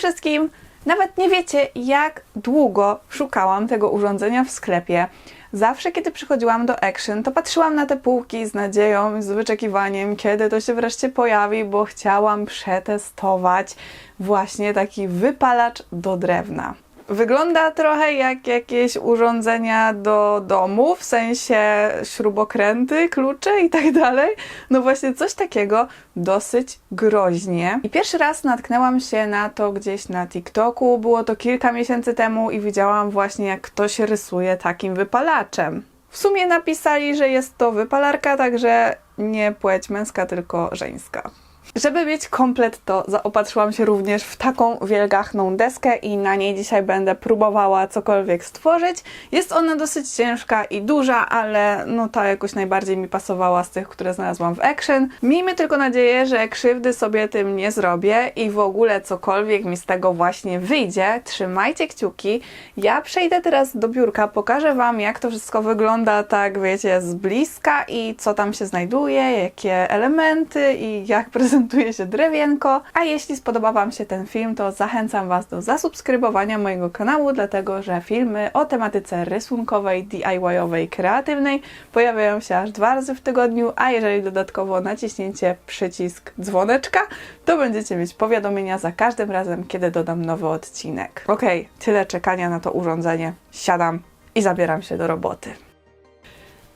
wszystkim! Nawet nie wiecie, jak długo szukałam tego urządzenia w sklepie. Zawsze, kiedy przychodziłam do Action, to patrzyłam na te półki z nadzieją z wyczekiwaniem, kiedy to się wreszcie pojawi, bo chciałam przetestować właśnie taki wypalacz do drewna. Wygląda trochę jak jakieś urządzenia do domu, w sensie śrubokręty, klucze i tak dalej. No właśnie coś takiego dosyć groźnie. I pierwszy raz natknęłam się na to gdzieś na TikToku. Było to kilka miesięcy temu i widziałam właśnie jak ktoś rysuje takim wypalaczem. W sumie napisali, że jest to wypalarka, także nie płeć męska, tylko żeńska. Żeby mieć komplet, to zaopatrzyłam się również w taką wielgachną deskę i na niej dzisiaj będę próbowała cokolwiek stworzyć. Jest ona dosyć ciężka i duża, ale no ta jakoś najbardziej mi pasowała z tych, które znalazłam w Action. Miejmy tylko nadzieję, że krzywdy sobie tym nie zrobię i w ogóle cokolwiek mi z tego właśnie wyjdzie. Trzymajcie kciuki. Ja przejdę teraz do biurka, pokażę Wam jak to wszystko wygląda tak, wiecie, z bliska i co tam się znajduje, jakie elementy i jak prezentuje się drewienko. A jeśli spodoba Wam się ten film, to zachęcam Was do zasubskrybowania mojego kanału, dlatego że filmy o tematyce rysunkowej, DIY-owej, kreatywnej pojawiają się aż dwa razy w tygodniu, a jeżeli dodatkowo naciśnięcie przycisk dzwoneczka, to będziecie mieć powiadomienia za każdym razem, kiedy dodam nowy odcinek. Ok, tyle czekania na to urządzenie. Siadam i zabieram się do roboty.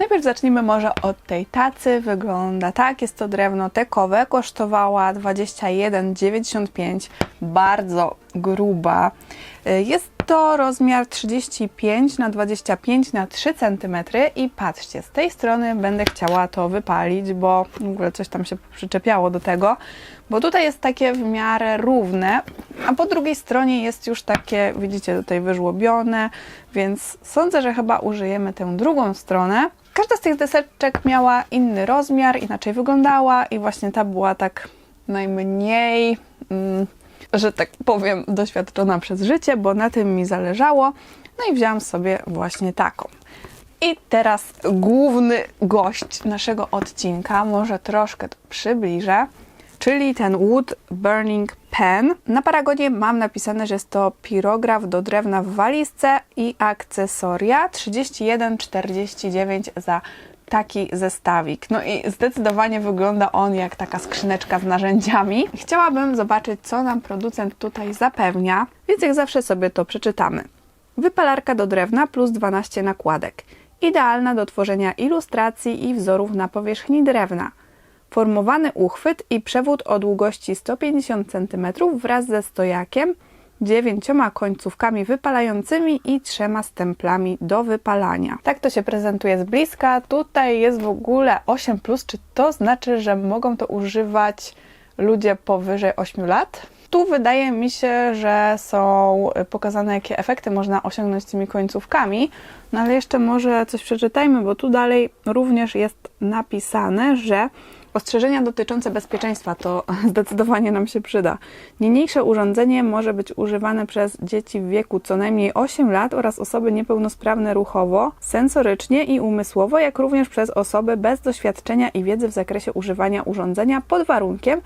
Najpierw zacznijmy może od tej tacy. Wygląda tak. Jest to drewno tekowe. Kosztowała 21,95. Bardzo gruba. Y, Jest to rozmiar 35 na 25 na 3 cm i patrzcie, z tej strony będę chciała to wypalić, bo w ogóle coś tam się przyczepiało do tego, bo tutaj jest takie w miarę równe, a po drugiej stronie jest już takie, widzicie, tutaj wyżłobione, więc sądzę, że chyba użyjemy tę drugą stronę. Każda z tych deseczek miała inny rozmiar, inaczej wyglądała i właśnie ta była tak najmniej, mm, że tak powiem, doświadczona przez życie, bo na tym mi zależało. No i wzięłam sobie właśnie taką. I teraz główny gość naszego odcinka, może troszkę to przybliżę, czyli ten Wood Burning Na paragonie mam napisane, że jest to pirograf do drewna w walizce i akcesoria 31,49 za taki zestawik. No i zdecydowanie wygląda on jak taka skrzyneczka z narzędziami. Chciałabym zobaczyć, co nam producent tutaj zapewnia, więc jak zawsze sobie to przeczytamy. Wypalarka do drewna plus 12 nakładek. Idealna do tworzenia ilustracji i wzorów na powierzchni drewna. Formowany uchwyt i przewód o długości 150 cm wraz ze stojakiem, dziewięcioma końcówkami wypalającymi i trzema stemplami do wypalania. Tak to się prezentuje z bliska. Tutaj jest w ogóle 8, czy to znaczy, że mogą to używać ludzie powyżej 8 lat? Tu wydaje mi się, że są pokazane, jakie efekty można osiągnąć tymi końcówkami. No ale jeszcze może coś przeczytajmy, bo tu dalej również jest napisane, że Ostrzeżenia dotyczące bezpieczeństwa to zdecydowanie nam się przyda. Niniejsze urządzenie może być używane przez dzieci w wieku co najmniej 8 lat oraz osoby niepełnosprawne ruchowo, sensorycznie i umysłowo, jak również przez osoby bez doświadczenia i wiedzy w zakresie używania urządzenia pod warunkiem,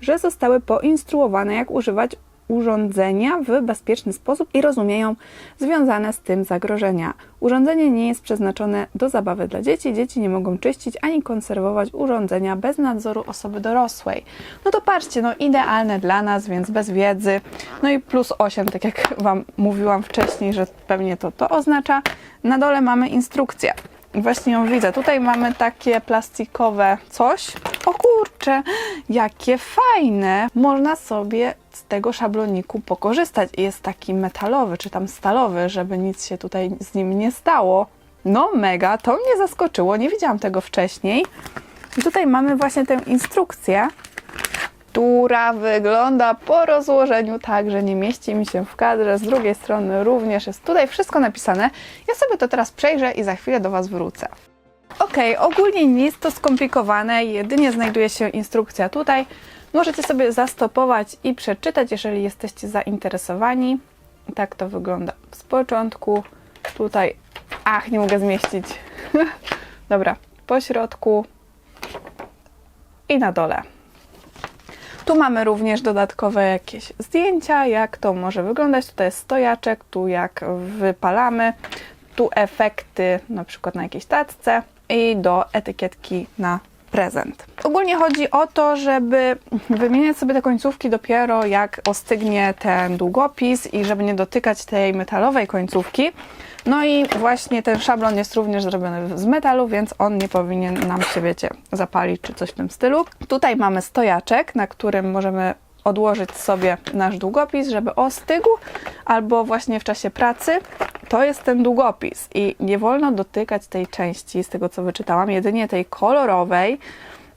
że zostały poinstruowane jak używać urządzenia w bezpieczny sposób i rozumieją związane z tym zagrożenia. Urządzenie nie jest przeznaczone do zabawy dla dzieci. Dzieci nie mogą czyścić ani konserwować urządzenia bez nadzoru osoby dorosłej. No to patrzcie, no idealne dla nas, więc bez wiedzy. No i plus 8, tak jak Wam mówiłam wcześniej, że pewnie to to oznacza. Na dole mamy instrukcję. Właśnie ją widzę. Tutaj mamy takie plastikowe coś. O kurczę, jakie fajne! Można sobie z tego szabloniku pokorzystać. Jest taki metalowy, czy tam stalowy, żeby nic się tutaj z nim nie stało. No mega, to mnie zaskoczyło, nie widziałam tego wcześniej. I tutaj mamy właśnie tę instrukcję, która wygląda po rozłożeniu tak, że nie mieści mi się w kadrze. Z drugiej strony również jest tutaj wszystko napisane. Ja sobie to teraz przejrzę i za chwilę do Was wrócę. Ok, ogólnie nie jest to skomplikowane, jedynie znajduje się instrukcja tutaj. Możecie sobie zastopować i przeczytać, jeżeli jesteście zainteresowani. Tak to wygląda z początku. Tutaj, ach, nie mogę zmieścić. Dobra, po środku i na dole. Tu mamy również dodatkowe jakieś zdjęcia, jak to może wyglądać. Tutaj jest stojaczek, tu jak wypalamy, tu efekty na przykład na jakiejś tacce i do etykietki na prezent. Ogólnie chodzi o to, żeby wymieniać sobie te końcówki dopiero jak ostygnie ten długopis i żeby nie dotykać tej metalowej końcówki. No i właśnie ten szablon jest również zrobiony z metalu, więc on nie powinien nam się, wiecie, zapalić czy coś w tym stylu. Tutaj mamy stojaczek, na którym możemy odłożyć sobie nasz długopis, żeby ostygł, albo właśnie w czasie pracy. To jest ten długopis i nie wolno dotykać tej części, z tego co wyczytałam, jedynie tej kolorowej.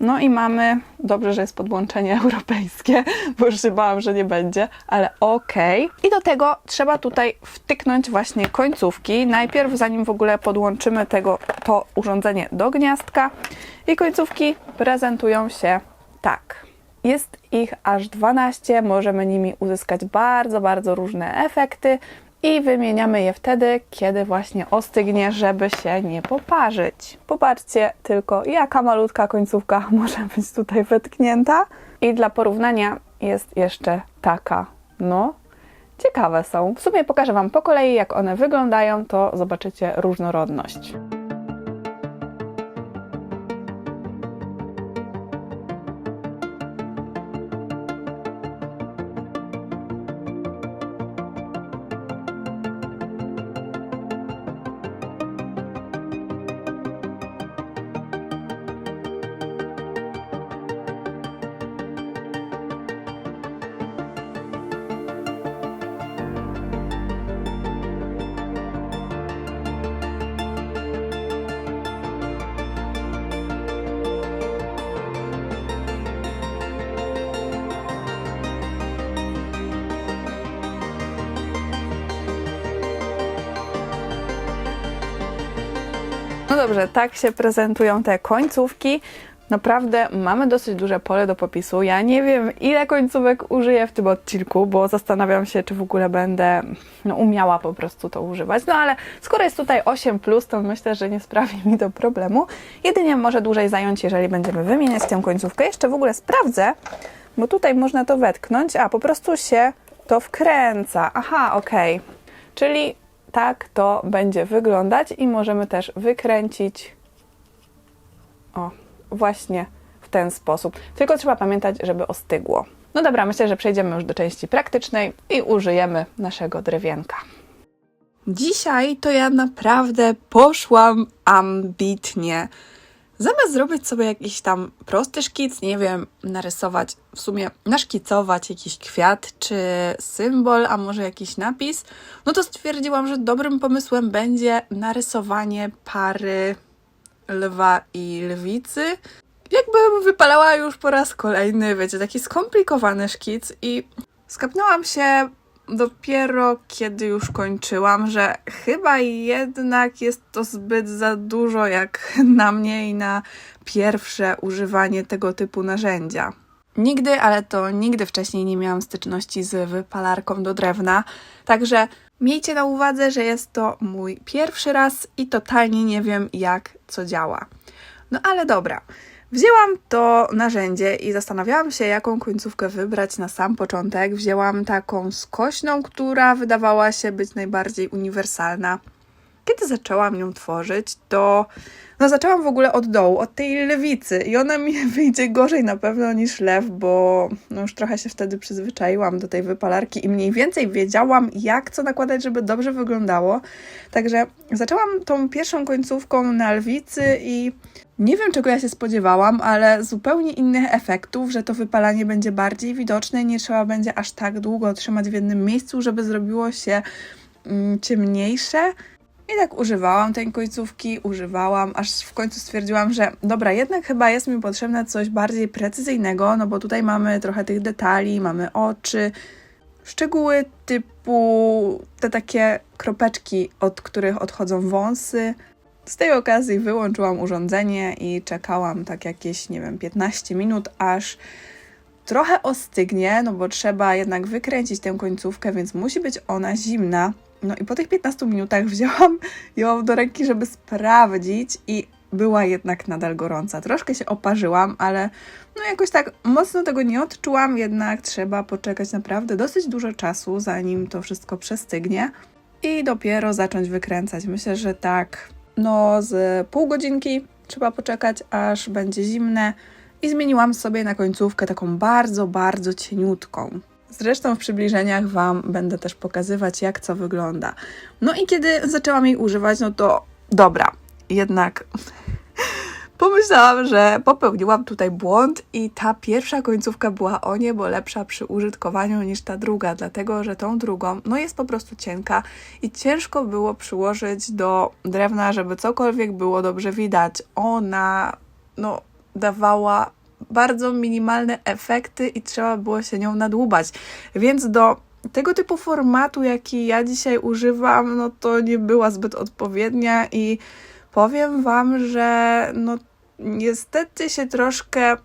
No i mamy, dobrze, że jest podłączenie europejskie, bo już się bałam, że nie będzie, ale okej. I do tego trzeba tutaj wtyknąć właśnie końcówki. Najpierw, zanim w ogóle podłączymy tego, to urządzenie do gniazdka. I końcówki prezentują się tak. Jest ich aż 12, możemy nimi uzyskać bardzo, bardzo różne efekty i wymieniamy je wtedy, kiedy właśnie ostygnie, żeby się nie poparzyć. Popatrzcie tylko, jaka malutka końcówka może być tutaj wetknięta. I dla porównania jest jeszcze taka, no, ciekawe są. W sumie pokażę Wam po kolei, jak one wyglądają, to zobaczycie różnorodność. No dobrze, tak się prezentują te końcówki. Naprawdę mamy dosyć duże pole do popisu. Ja nie wiem, ile końcówek użyję w tym odcinku, bo zastanawiam się, czy w ogóle będę no, umiała po prostu to używać. No ale skoro jest tutaj 8, to myślę, że nie sprawi mi to problemu. Jedynie może dłużej zająć, jeżeli będziemy wymieniać tę końcówkę. Jeszcze w ogóle sprawdzę, bo tutaj można to wetknąć, a po prostu się to wkręca. Aha, okej. Czyli tak to będzie wyglądać i możemy też wykręcić o, właśnie w ten sposób. Tylko trzeba pamiętać, żeby ostygło. No dobra, myślę, że przejdziemy już do części praktycznej i użyjemy naszego drewienka. Dzisiaj to ja naprawdę poszłam ambitnie. Zamiast zrobić sobie jakiś tam prosty szkic, nie wiem, narysować, w sumie naszkicować jakiś kwiat czy symbol, a może jakiś napis, no to stwierdziłam, że dobrym pomysłem będzie narysowanie pary lwa i lwicy. Jakbym wypalała już po raz kolejny, wiecie, taki skomplikowany szkic i skapnęłam się dopiero kiedy już kończyłam, że chyba jednak jest to zbyt za dużo jak na mnie i na pierwsze używanie tego typu narzędzia. Nigdy, ale to nigdy wcześniej nie miałam styczności z wypalarką do drewna, także miejcie na uwadze, że jest to mój pierwszy raz i totalnie nie wiem jak co działa. No ale dobra. Wzięłam to narzędzie i zastanawiałam się, jaką końcówkę wybrać na sam początek. Wzięłam taką skośną, która wydawała się być najbardziej uniwersalna. Kiedy zaczęłam ją tworzyć, to no zaczęłam w ogóle od dołu, od tej lewicy i ona mi wyjdzie gorzej na pewno niż lew, bo no już trochę się wtedy przyzwyczaiłam do tej wypalarki i mniej więcej wiedziałam, jak co nakładać, żeby dobrze wyglądało. Także zaczęłam tą pierwszą końcówką na lwicy i nie wiem, czego ja się spodziewałam, ale zupełnie innych efektów, że to wypalanie będzie bardziej widoczne, nie trzeba będzie aż tak długo trzymać w jednym miejscu, żeby zrobiło się mm, ciemniejsze. I tak używałam tej końcówki, używałam, aż w końcu stwierdziłam, że dobra, jednak chyba jest mi potrzebne coś bardziej precyzyjnego, no bo tutaj mamy trochę tych detali, mamy oczy, szczegóły typu te takie kropeczki, od których odchodzą wąsy. Z tej okazji wyłączyłam urządzenie i czekałam tak jakieś, nie wiem, 15 minut, aż trochę ostygnie, no bo trzeba jednak wykręcić tę końcówkę, więc musi być ona zimna. No i po tych 15 minutach wzięłam ją do ręki, żeby sprawdzić i była jednak nadal gorąca. Troszkę się oparzyłam, ale no jakoś tak mocno tego nie odczułam, jednak trzeba poczekać naprawdę dosyć dużo czasu, zanim to wszystko przestygnie i dopiero zacząć wykręcać. Myślę, że tak, no z pół godzinki trzeba poczekać, aż będzie zimne i zmieniłam sobie na końcówkę taką bardzo, bardzo cieniutką. Zresztą w przybliżeniach Wam będę też pokazywać, jak co wygląda. No i kiedy zaczęłam jej używać, no to dobra, jednak pomyślałam, że popełniłam tutaj błąd i ta pierwsza końcówka była o niebo lepsza przy użytkowaniu niż ta druga, dlatego że tą drugą no jest po prostu cienka i ciężko było przyłożyć do drewna, żeby cokolwiek było dobrze widać. Ona no dawała bardzo minimalne efekty i trzeba było się nią nadłubać. Więc do tego typu formatu, jaki ja dzisiaj używam, no to nie była zbyt odpowiednia i powiem Wam, że no niestety się troszkę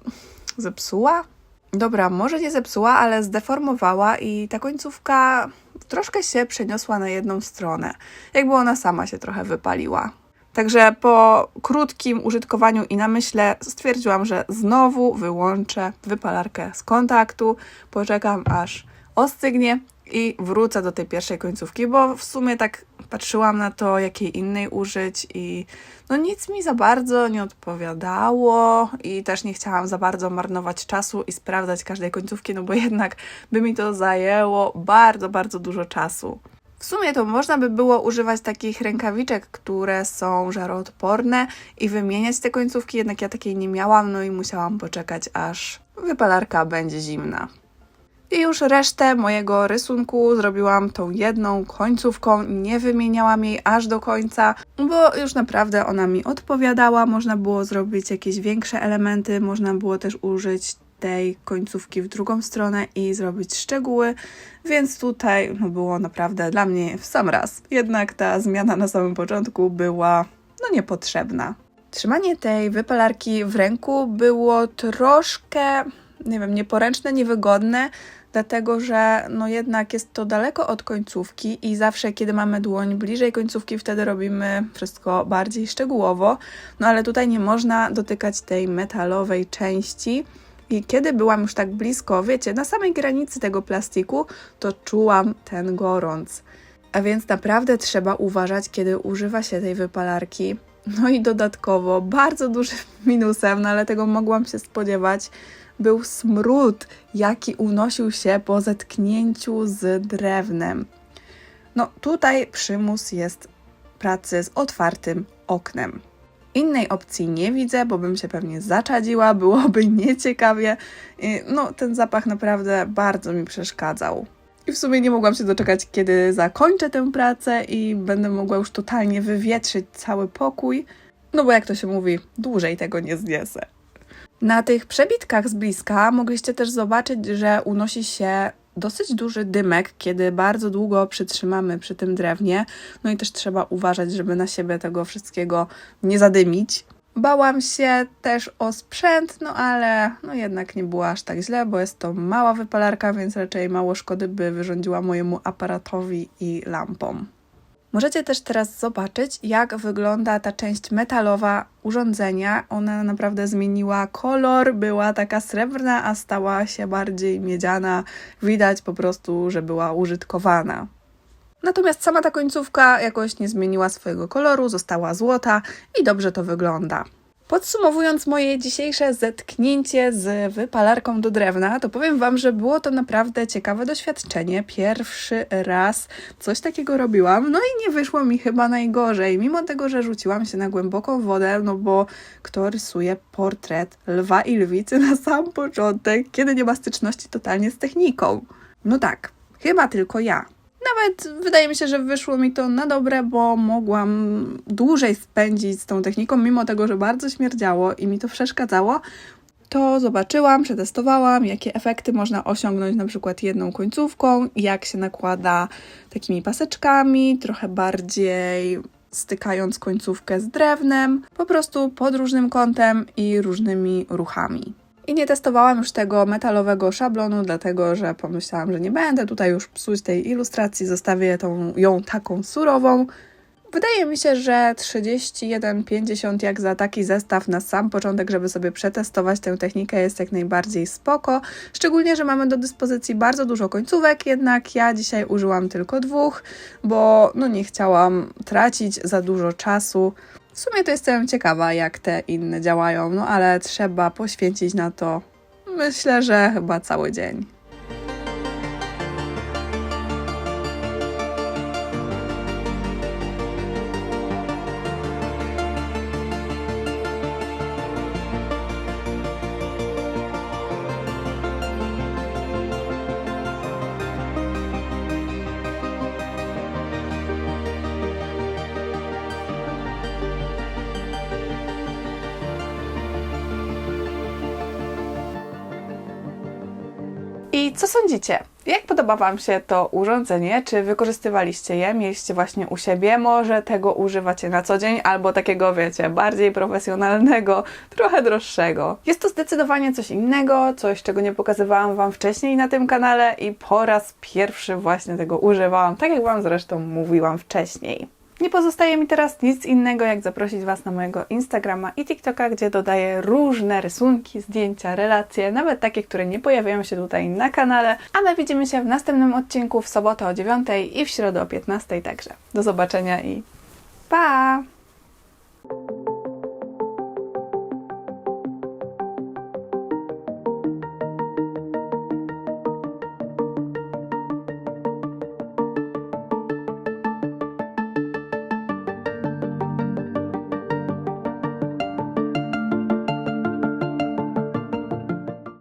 zepsuła. Dobra, może nie zepsuła, ale zdeformowała i ta końcówka troszkę się przeniosła na jedną stronę. Jakby ona sama się trochę wypaliła. Także po krótkim użytkowaniu i namyśle stwierdziłam, że znowu wyłączę wypalarkę z kontaktu, poczekam aż ostygnie i wrócę do tej pierwszej końcówki, bo w sumie tak patrzyłam na to, jakiej innej użyć i no nic mi za bardzo nie odpowiadało i też nie chciałam za bardzo marnować czasu i sprawdzać każdej końcówki, no bo jednak by mi to zajęło bardzo, bardzo dużo czasu. W sumie to można by było używać takich rękawiczek, które są żaroodporne i wymieniać te końcówki, jednak ja takiej nie miałam, no i musiałam poczekać, aż wypalarka będzie zimna. I już resztę mojego rysunku zrobiłam tą jedną końcówką, nie wymieniałam jej aż do końca, bo już naprawdę ona mi odpowiadała. Można było zrobić jakieś większe elementy, można było też użyć tej końcówki w drugą stronę i zrobić szczegóły, więc tutaj no, było naprawdę dla mnie w sam raz. Jednak ta zmiana na samym początku była no niepotrzebna. Trzymanie tej wypalarki w ręku było troszkę, nie wiem, nieporęczne, niewygodne, dlatego że no jednak jest to daleko od końcówki i zawsze kiedy mamy dłoń bliżej końcówki, wtedy robimy wszystko bardziej szczegółowo, no ale tutaj nie można dotykać tej metalowej części. I kiedy byłam już tak blisko, wiecie, na samej granicy tego plastiku, to czułam ten gorąc. A więc naprawdę trzeba uważać, kiedy używa się tej wypalarki. No i dodatkowo, bardzo dużym minusem, no ale tego mogłam się spodziewać, był smród, jaki unosił się po zetknięciu z drewnem. No tutaj przymus jest pracy z otwartym oknem. Innej opcji nie widzę, bo bym się pewnie zaczadziła, byłoby nieciekawie. No, ten zapach naprawdę bardzo mi przeszkadzał. I w sumie nie mogłam się doczekać, kiedy zakończę tę pracę i będę mogła już totalnie wywietrzyć cały pokój. No bo jak to się mówi, dłużej tego nie zniesę. Na tych przebitkach z bliska mogliście też zobaczyć, że unosi się dosyć duży dymek, kiedy bardzo długo przytrzymamy przy tym drewnie. No i też trzeba uważać, żeby na siebie tego wszystkiego nie zadymić. Bałam się też o sprzęt, no ale no jednak nie było aż tak źle, bo jest to mała wypalarka, więc raczej mało szkody by wyrządziła mojemu aparatowi i lampom. Możecie też teraz zobaczyć, jak wygląda ta część metalowa urządzenia. Ona naprawdę zmieniła kolor, była taka srebrna, a stała się bardziej miedziana. Widać po prostu, że była użytkowana. Natomiast sama ta końcówka jakoś nie zmieniła swojego koloru, została złota i dobrze to wygląda. Podsumowując moje dzisiejsze zetknięcie z wypalarką do drewna, to powiem Wam, że było to naprawdę ciekawe doświadczenie. Pierwszy raz coś takiego robiłam, no i nie wyszło mi chyba najgorzej, mimo tego, że rzuciłam się na głęboką wodę, no bo kto rysuje portret lwa i lwicy na sam początek, kiedy nie ma styczności totalnie z techniką? No tak, chyba tylko ja. Nawet wydaje mi się, że wyszło mi to na dobre, bo mogłam dłużej spędzić z tą techniką, mimo tego, że bardzo śmierdziało i mi to przeszkadzało. To zobaczyłam, przetestowałam, jakie efekty można osiągnąć na przykład jedną końcówką, jak się nakłada takimi paseczkami, trochę bardziej stykając końcówkę z drewnem, po prostu pod różnym kątem i różnymi ruchami. I nie testowałam już tego metalowego szablonu, dlatego że pomyślałam, że nie będę tutaj już psuć tej ilustracji, zostawię tą, ją taką surową. Wydaje mi się, że 31,50 jak za taki zestaw na sam początek, żeby sobie przetestować tę technikę jest jak najbardziej spoko. Szczególnie, że mamy do dyspozycji bardzo dużo końcówek, jednak ja dzisiaj użyłam tylko dwóch, bo no nie chciałam tracić za dużo czasu. W sumie to jestem ciekawa, jak te inne działają, no ale trzeba poświęcić na to, myślę, że chyba cały dzień. I co sądzicie? Jak podoba Wam się to urządzenie? Czy wykorzystywaliście je? Mieliście właśnie u siebie? Może tego używacie na co dzień, albo takiego, wiecie, bardziej profesjonalnego, trochę droższego. Jest to zdecydowanie coś innego, coś, czego nie pokazywałam Wam wcześniej na tym kanale i po raz pierwszy właśnie tego używałam, tak jak Wam zresztą mówiłam wcześniej. Nie pozostaje mi teraz nic innego, jak zaprosić Was na mojego Instagrama i TikToka, gdzie dodaję różne rysunki, zdjęcia, relacje, nawet takie, które nie pojawiają się tutaj na kanale. A my widzimy się w następnym odcinku w sobotę o 9 i w środę o 15. Także do zobaczenia i pa!